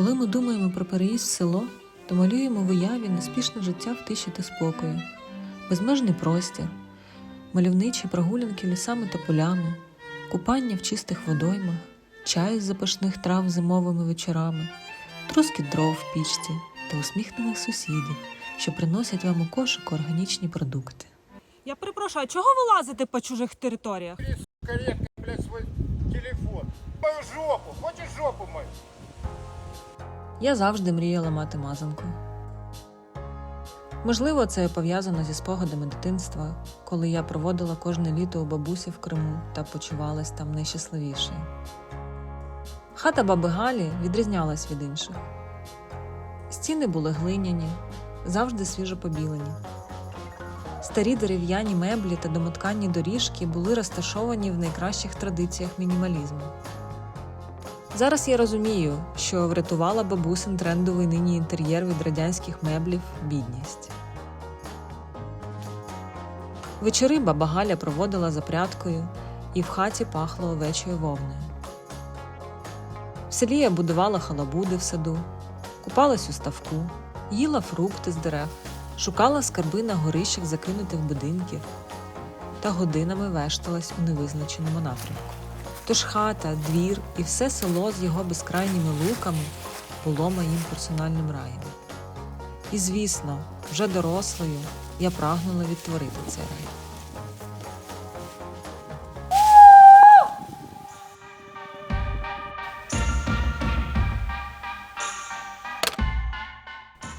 Коли ми думаємо про переїзд в село, то малюємо в уяві неспішне життя в тиші та спокою, безмежний простір, мальовничі прогулянки лісами та полями, купання в чистих водоймах, чай з запашних трав зимовими вечорами, трускіт дров в пічці та усміхнених сусідів, що приносять вам у кошику органічні продукти. Я перепрошую, а чого ви лазите по чужих територіях? корректно, блядь, свой телефон. Мою жопу, хочешь жопу мою? Я завжди мріяла мати мазанку. Можливо, це пов'язано зі спогадами дитинства, коли я проводила кожне літо у бабусі в Криму та почувалась там найщасливішою. Хата баби Галі відрізнялась від інших. Стіни були глиняні, завжди свіжо побілені. Старі дерев'яні меблі та домотканні доріжки були розташовані в найкращих традиціях мінімалізму. Зараз я розумію, що врятувала бабусин трендовий нині інтер'єр від радянських меблів бідність. Вечори баба Галя проводила за прядкою, і в хаті пахло овечою вовною. В селі я будувала халабуди в саду, купалась у ставку, їла фрукти з дерев, шукала скарби на горищах закинутих будинків та годинами вешталась у невизначеному напрямку. Тож хата, двір і все село з його безкрайніми луками було моїм персональним раєм. І звісно, вже дорослою я прагнула відтворити цей рай.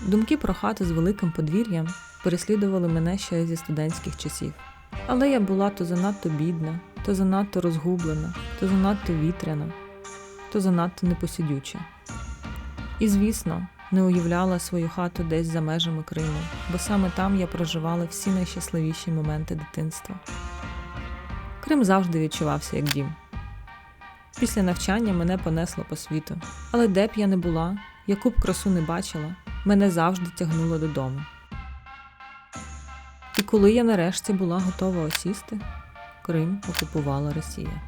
Думки про хату з великим подвір'ям переслідували мене ще зі студентських часів. Але я була то занадто бідна, то занадто розгублена, то занадто вітряна, то занадто непосидюча. І, звісно, не уявляла свою хату десь за межами Криму, бо саме там я проживала всі найщасливіші моменти дитинства. Крим завжди відчувався як дім. Після навчання мене понесло по світу, але де б я не була, яку б красу не бачила, мене завжди тягнуло додому. І коли я нарешті була готова осісти, Крим окупувала Росія.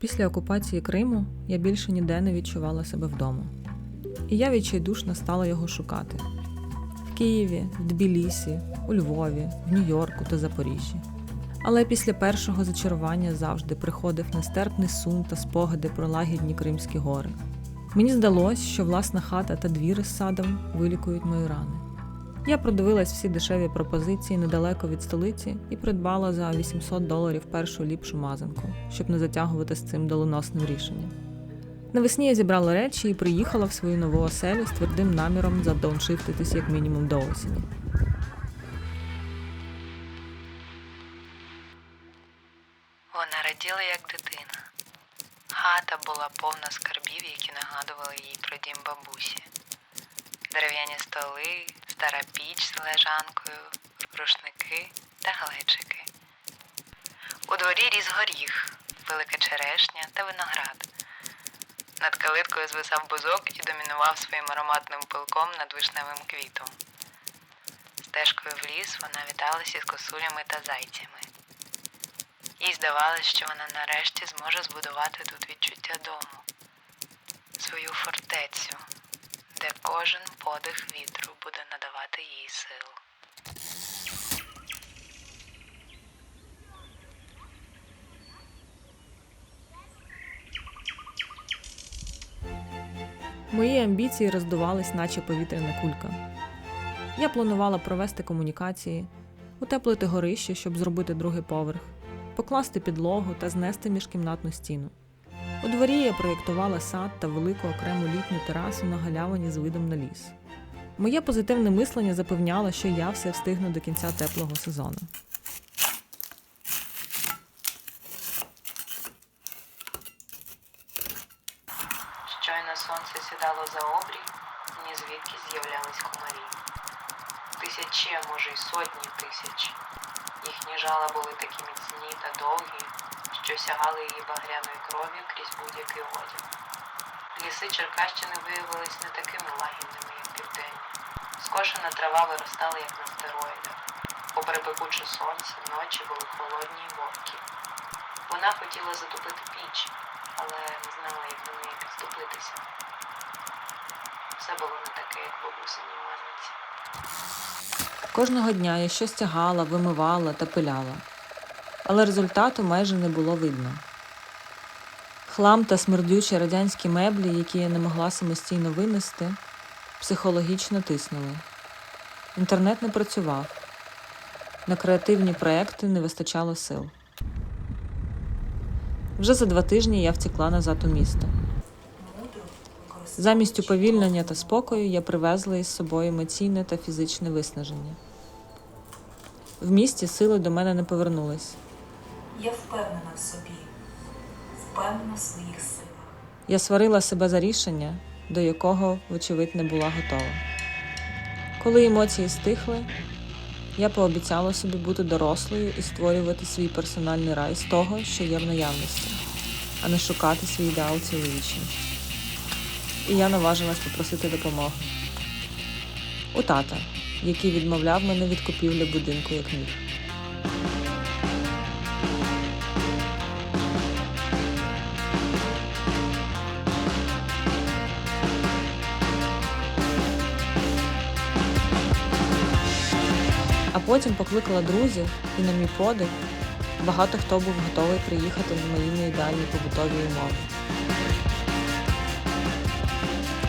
Після окупації Криму я більше ніде не відчувала себе вдома. І я відчайдушно стала його шукати в Києві, в Тбілісі, у Львові, в Нью-Йорку та Запоріжжі. Але після першого зачарування завжди приходив нестерпний сум та спогади про лагідні Кримські гори. Мені здалось, що власна хата та двір із садом вилікують мої рани. Я продивилась всі дешеві пропозиції недалеко від столиці і придбала за 800 доларів першу ліпшу мазанку, щоб не затягувати з цим доленосним рішенням. Навесні я зібрала речі і приїхала в свою нову оселю з твердим наміром задауншифтитись як мінімум до осені. Була повна скарбів, які нагадували їй про дім бабусі. Дерев'яні столи, стара піч з лежанкою, рушники та глечики. У дворі ріс горіх, велика черешня та виноград. Над калиткою звисав бузок і домінував своїм ароматним пилком над вишневим квітом. Стежкою в ліс вона віталася з косулями та зайцями. Їй здавалось, що вона нарешті зможе збудувати тут відчуття дому, свою фортецю, де кожен подих вітру буде надавати їй сил. Мої амбіції роздувались, наче повітряна кулька. Я планувала провести комунікації, утеплити горище, щоб зробити другий поверх, покласти підлогу та знести міжкімнатну стіну. У дворі я проєктувала сад та велику окрему літню терасу на галявині з видом на ліс. Моє позитивне мислення запевняло, що я все встигну до кінця теплого сезону. Трава виростала як на стероїдах. Попри пекуче сонце, ночі були холодні й вогкі. Вона хотіла затопити піч, але не знала, як до неї підступитися. Все було не таке, як в бабусиній мазниці. Кожного дня я щось тягала, вимивала та пиляла, але результату майже не було видно. Хлам та смердючі радянські меблі, які я не могла самостійно винести, психологічно тиснули. Інтернет не працював. На креативні проекти не вистачало сил. Вже за два тижні я втекла назад у місто. Замість уповільнення та спокою я привезла із собою емоційне та фізичне виснаження. В місті сили до мене не повернулись. Я впевнена в собі, впевнена в своїх силах. Я сварила себе за рішення, до якого, вочевидь, не була готова. Коли емоції стихли, я пообіцяла собі бути дорослою і створювати свій персональний рай з того, що є в наявності, а не шукати свій ідеал цілу. І я наважилась попросити допомоги. У тата, який відмовляв мене від купівлі будинку як міг. Потім покликала друзів, і на мій подив, багато хто був готовий приїхати в мої неідеальні побутові умови.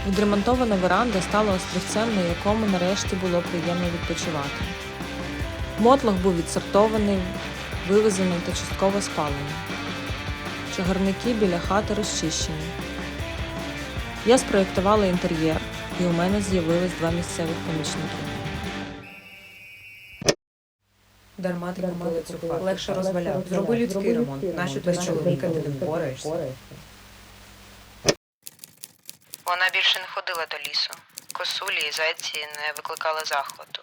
Відремонтована веранда стала острівцем, на якому нарешті було приємно відпочивати. Мотлох був відсортований, вивезений та частково спалений. Чагарники біля хати розчищені. Я спроєктувала інтер'єр, і у мене з'явились два місцевих помічники. Дарма ти купили цю хату. Легше розваляв. Зроби людський ремонт. Нащо без чоловіка ти не впораєшся? Вона більше не ходила до лісу. Косулі і зайці не викликали захвату.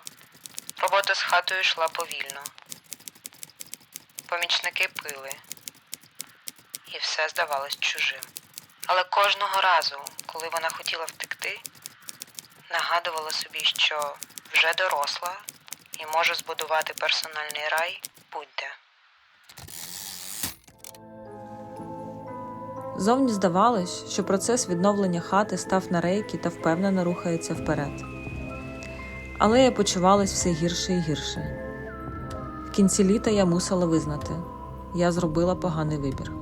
Робота з хатою йшла повільно. Помічники пили, і все здавалось чужим. Але кожного разу, коли вона хотіла втекти, нагадувала собі, що вже доросла і може збудувати персональний рай будь-де. Зовні здавалось, що процес відновлення хати став на рейки та впевнено рухається вперед. Але я почувалась все гірше і гірше. В кінці літа я мусила визнати, я зробила поганий вибір.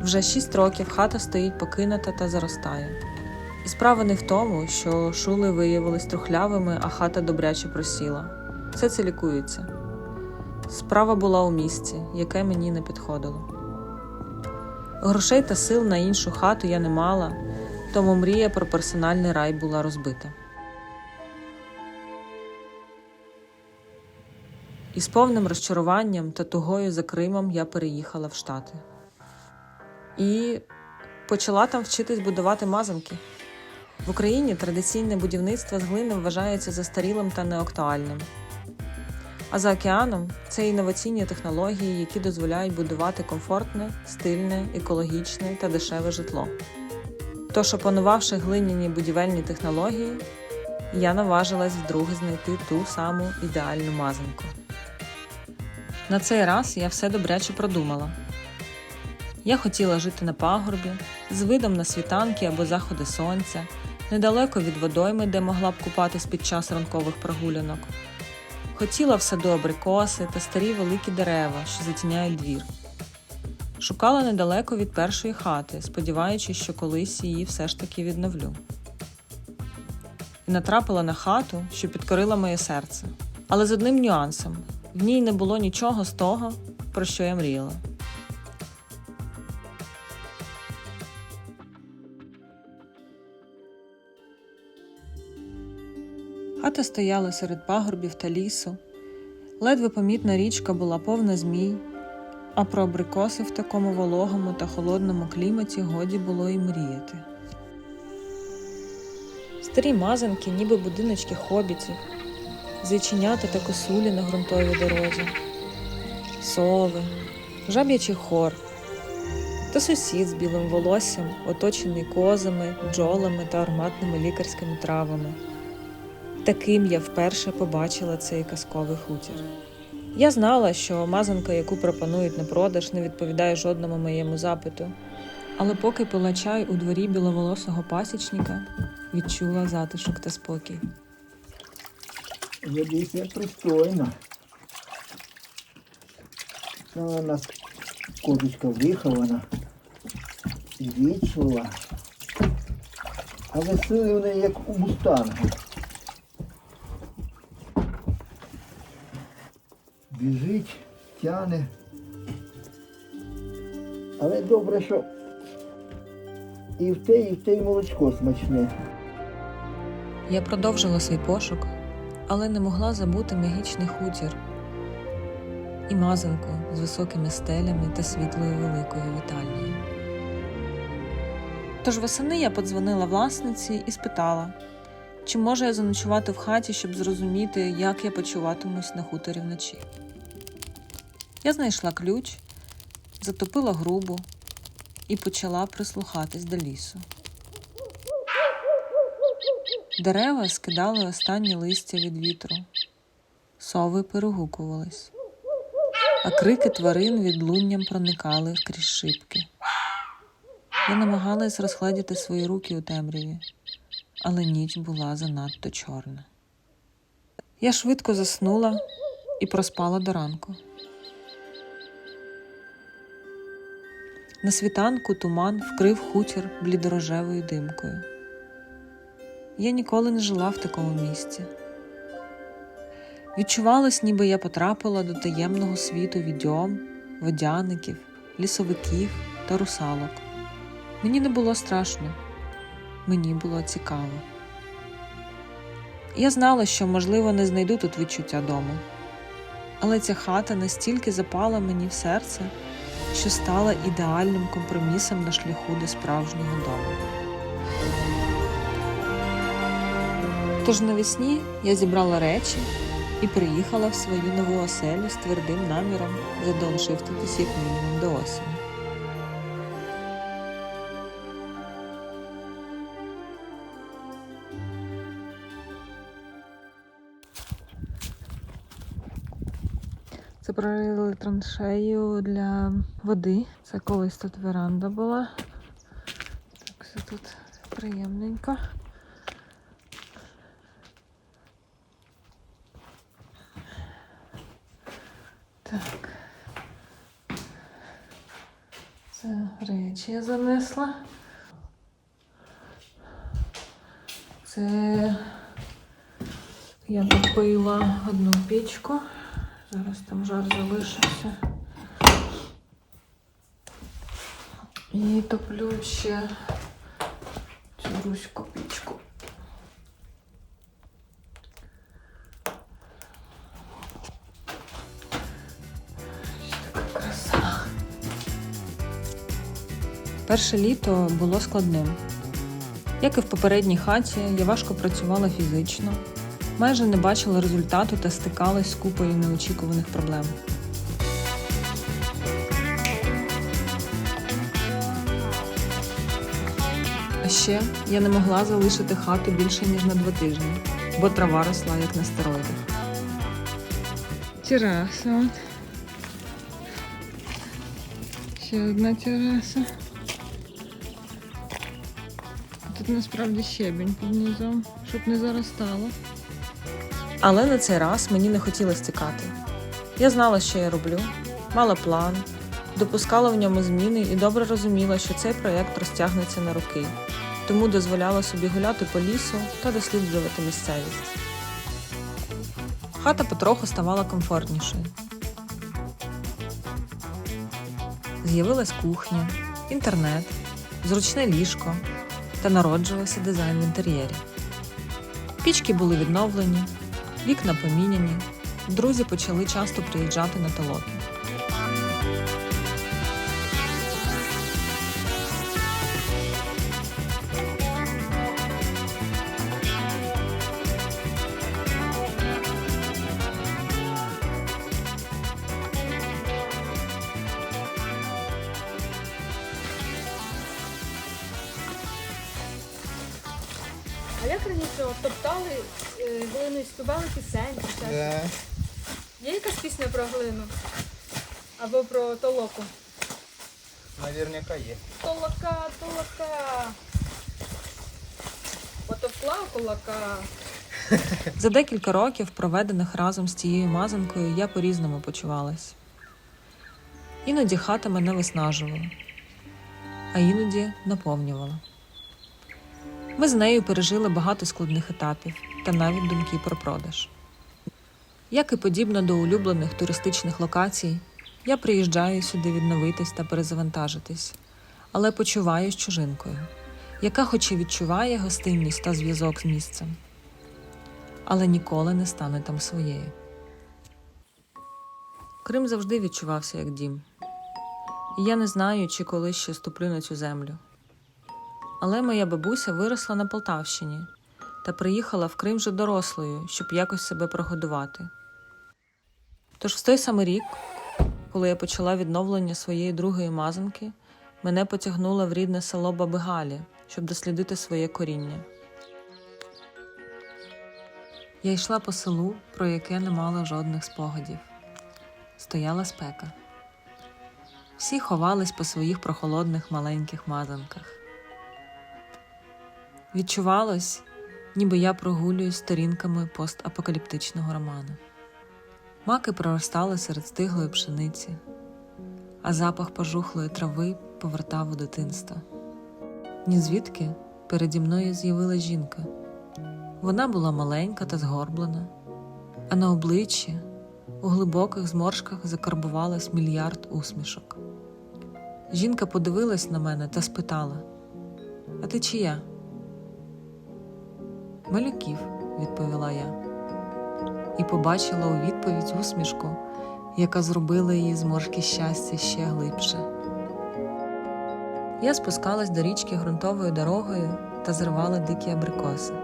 Вже шість років хата стоїть покинута та заростає. І справа не в тому, що шули виявились трухлявими, а хата добряче просіла. Все це лікується. Справа була у місці, яке мені не підходило. Грошей та сил на іншу хату я не мала, тому мрія про персональний рай була розбита. І з повним розчаруванням та тугою за Кримом я переїхала в Штати. І почала там вчитись будувати мазанки. В Україні традиційне будівництво з глини вважається застарілим та неактуальним. А за океаном це інноваційні технології, які дозволяють будувати комфортне, стильне, екологічне та дешеве житло. Тож, опанувавши глиняні будівельні технології, я наважилась вдруге знайти ту саму ідеальну мазанку. На цей раз я все добряче продумала. Я хотіла жити на пагорбі, з видом на світанки або заходи сонця, недалеко від водойми, де могла б купатись під час ранкових прогулянок. Хотіла в саду абрикоси та старі великі дерева, що затіняють двір. Шукала недалеко від першої хати, сподіваючись, що колись її все ж таки відновлю. І натрапила на хату, що підкорила моє серце. Але з одним нюансом: в ній не було нічого з того, про що я мріяла. Хата стояла серед пагорбів та лісу. Ледве помітна річка була повна змій, а про абрикоси в такому вологому та холодному кліматі годі було й мріяти. Старі мазанки, ніби будиночки хобітів, зайченята та косулі на ґрунтовій дорозі, сови, жаб'ячий хор, та сусід з білим волоссям, оточений козами, бджолами та ароматними лікарськими травами. Таким я вперше побачила цей казковий хутір. Я знала, що мазанка, яку пропонують на продаж, не відповідає жодному моєму запиту. Але поки пила чай у дворі біловолосого пасічника, відчула затишок та спокій. Ведися пристойно. Ну, у нас козочка вихована, вічлива. Але сили в неї як у мустанга. Біжить, тяне. Але добре, що і в те, і в те й молочко смачне. Я продовжила свій пошук, але не могла забути магічний хутір і мазанку з високими стелями та світлою великою вітальнею. Тож восени я подзвонила власниці і спитала, чи можу я заночувати в хаті, щоб зрозуміти, як я почуватимусь на хуторі вночі. Я знайшла ключ, затопила грубу і почала прислухатись до лісу. Дерева скидали останні листя від вітру, сови перегукувались, а крики тварин відлунням проникали крізь шибки. Я намагалась розгладіти свої руки у темряві, але ніч була занадто чорна. Я швидко заснула і проспала до ранку. На світанку туман вкрив хутір блідорожевою димкою. Я ніколи не жила в такому місці. Відчувалось, ніби я потрапила до таємного світу відьом, водяників, лісовиків та русалок. Мені не було страшно, мені було цікаво. Я знала, що, можливо, не знайду тут відчуття дому, але ця хата настільки запала мені в серце, що стала ідеальним компромісом на шляху до справжнього дому. Тож навесні я зібрала речі і приїхала в свою нову оселю з твердим наміром задауншифтитись як мінімум до осені. Це прорили траншею для води. Це колись тут веранда була. Так, все тут приємненько. Так. Це речі я занесла. Це я топила одну пічку. Зараз там жар залишився. І топлю ще цю руську пічку. Перше літо було складним. Як і в попередній хаті, я важко працювала фізично, майже не бачила результату та стикалась з купою неочікуваних проблем. А ще я не могла залишити хату більше ніж на два тижні, бо трава росла як на стероїдах. Тераса. Ще одна тераса. Тут насправді щебень під низом, щоб не заростало. Але на цей раз мені не хотілося тікати. Я знала, що я роблю, мала план, допускала в ньому зміни і добре розуміла, що цей проєкт розтягнеться на роки, тому дозволяла собі гуляти по лісу та досліджувати місцевість. Хата потроху ставала комфортнішою. З'явилась кухня, інтернет, зручне ліжко та народжувався дизайн в інтер'єрі. Пічки були відновлені, вікна поміняні, друзі почали часто приїжджати на толоки. А як раніше от, топтали е, глину і співали пісень? Да. Є якась пісня про глину? Або про толоку? Наверняка є. Толока, толока. Потовкла кулака. За декілька років, проведених разом з тією мазанкою, я по-різному почувалась. Іноді хата мене виснажувала, а іноді наповнювала. Ми з нею пережили багато складних етапів та навіть думки про продаж. Як і подібно до улюблених туристичних локацій, я приїжджаю сюди відновитись та перезавантажитись, але почуваюсь чужинкою, яка хоч і відчуває гостинність та зв'язок з місцем, але ніколи не стане там своєю. Крим завжди відчувався як дім, і я не знаю, чи колись ще ступлю на цю землю. Але моя бабуся виросла на Полтавщині та приїхала в Крим вже дорослою, щоб якось себе прогодувати. Тож в той самий рік, коли я почала відновлення своєї другої мазанки, мене потягнуло в рідне село Бабигалі, щоб дослідити своє коріння. Я йшла по селу, про яке не мала жодних спогадів. Стояла спека. Всі ховались по своїх прохолодних маленьких мазанках. Відчувалось, ніби я прогулююсь сторінками постапокаліптичного роману. Маки проростали серед стиглої пшениці, а запах пожухлої трави повертав у дитинство. Ні звідки переді мною з'явилась жінка. Вона була маленька та згорблена, а на обличчі у глибоких зморшках закарбувалось мільярд усмішок. Жінка подивилась на мене та спитала: А ти чия? Малюків, відповіла я, і побачила у відповідь усмішку, яка зробила її зморшки щастя ще глибше. Я спускалась до річки ґрунтовою дорогою та зривала дикі абрикоси.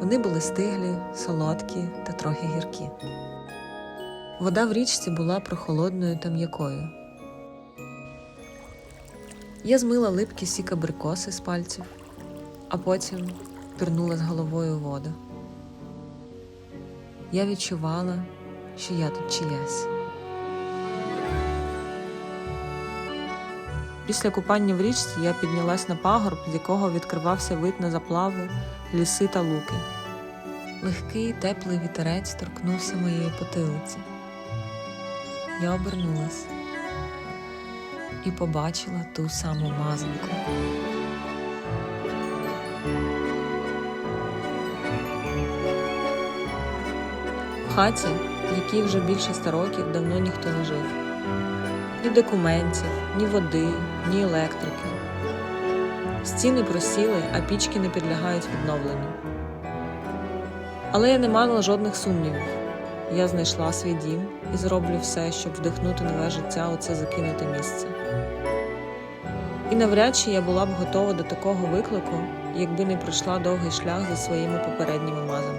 Вони були стиглі, солодкі та трохи гіркі. Вода в річці була прохолодною та м'якою. Я змила липкі сік абрикоси з пальців, а потім пірнула з головою у воду. Я відчувала, що я тут чиясь. Після купання в річці я піднялась на пагорб, з якого відкривався вид на заплаву, ліси та луки. Легкий теплий вітерець торкнувся моєї потилиці. Я обернулась і побачила ту саму мазанку. Хаті, в якій вже більше ста років давно ніхто не жив. Ні документів, ні води, ні електрики. Стіни просіли, а пічки не підлягають відновленню. Але я не мала жодних сумнівів. Я знайшла свій дім і зроблю все, щоб вдихнути нове життя у це закинуте місце. І навряд чи я була б готова до такого виклику, якби не пройшла довгий шлях за своїми попередніми мазанками.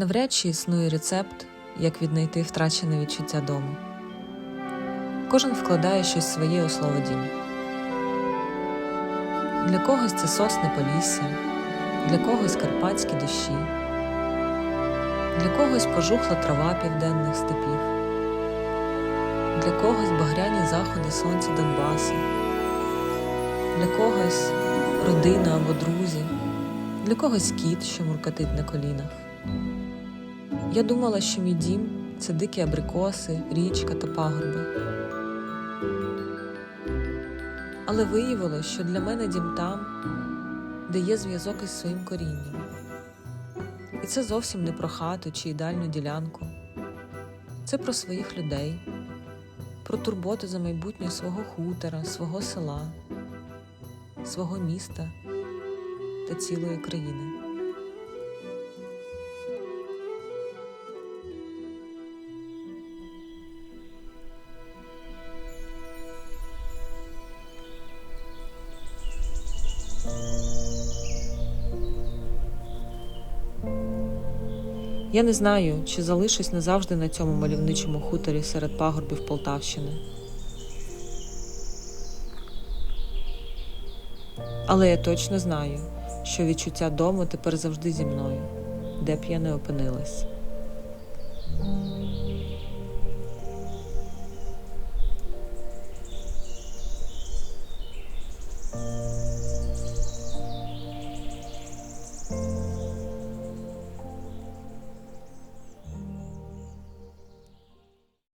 Навряд чи існує рецепт, як віднайти втрачене відчуття дому. Кожен вкладає щось своє у слово дім. Для когось це сосне полісся, для когось карпатські дощі, для когось пожухла трава південних степів, для когось багряні заходи сонця Донбасу, для когось родина або друзі, для когось кіт, що муркатить на колінах. Я думала, що мій дім це дикі абрикоси, річка та пагорби. Але виявилось, що для мене дім там, де є зв'язок із своїм корінням. І це зовсім не про хату чи ідеальну ділянку. Це про своїх людей, про турботу за майбутнє свого хутора, свого села, свого міста та цілої країни. Я не знаю, чи залишусь назавжди на цьому мальовничому хуторі серед пагорбів Полтавщини. Але я точно знаю, що відчуття дому тепер завжди зі мною, де б я не опинилась.